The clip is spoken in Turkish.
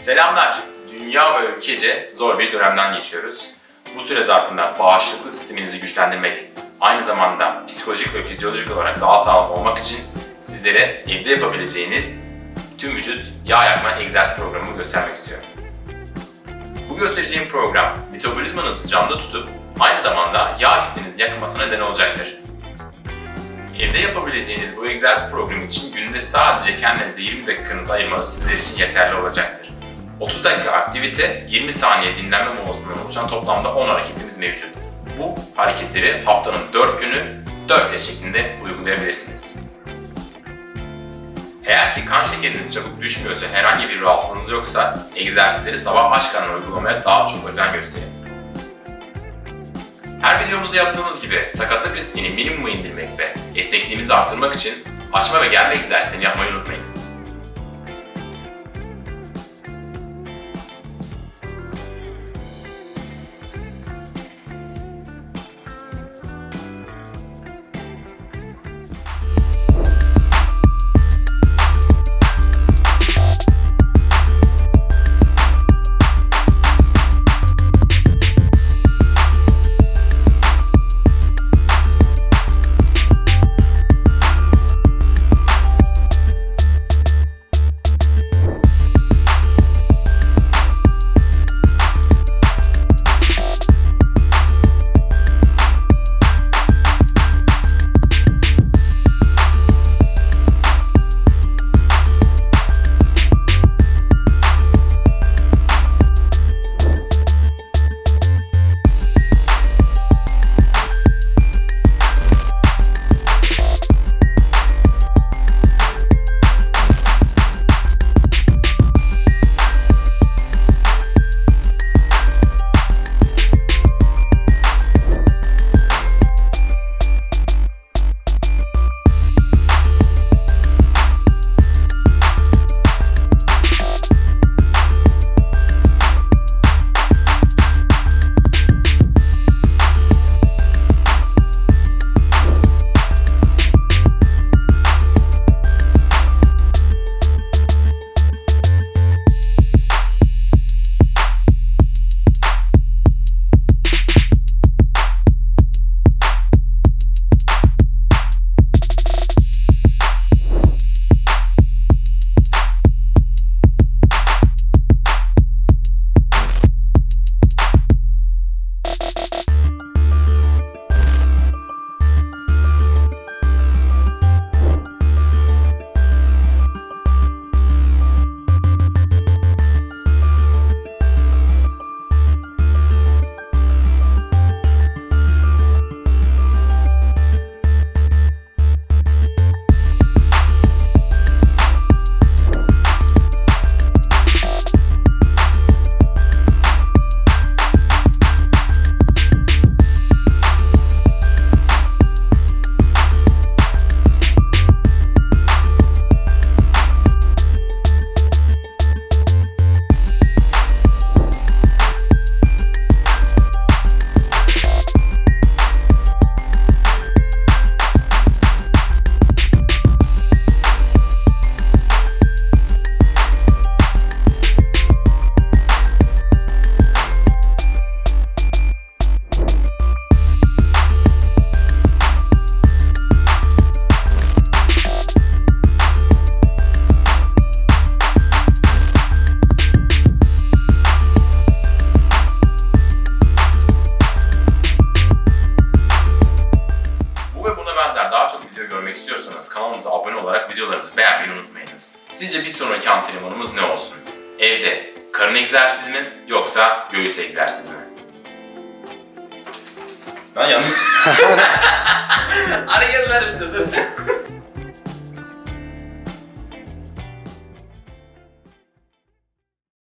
Selamlar. Dünya ve ülkece zor bir dönemden geçiyoruz. Bu süre zarfında bağışıklık sisteminizi güçlendirmek, aynı zamanda psikolojik ve fizyolojik olarak daha sağlam olmak için sizlere evde yapabileceğiniz tüm vücut yağ yakma egzersiz programını göstermek istiyorum. Bu göstereceğim program metabolizmanızı canlı tutup aynı zamanda yağ kütlenizi yakmasına neden olacaktır. Evde yapabileceğiniz bu egzersiz programı için günde sadece kendinize 20 dakikanızı ayırmanız sizler için yeterli olacaktır. 30 dakika aktivite, 20 saniye dinlenme molasından oluşan toplamda 10 hareketimiz mevcut. Bu hareketleri haftanın 4 günü 4 set şeklinde uygulayabilirsiniz. Eğer ki kan şekeriniz çabuk düşmüyorsa, herhangi bir rahatsızlığınız yoksa egzersizleri sabah aç karnına uygulamaya daha çok özen gösterin. Her videomuzda yaptığımız gibi sakatlık riskini minimuma indirmek ve esnekliğimizi artırmak için açma ve germe egzersizlerini yapmayı unutmayınız. Videolarımızı beğenmeyi unutmayınız. Sizce bir sonraki antrenmanımız ne olsun? Evde karın egzersizi mi yoksa göğüs egzersizi mi? Ben yanlış. Hareketler işte.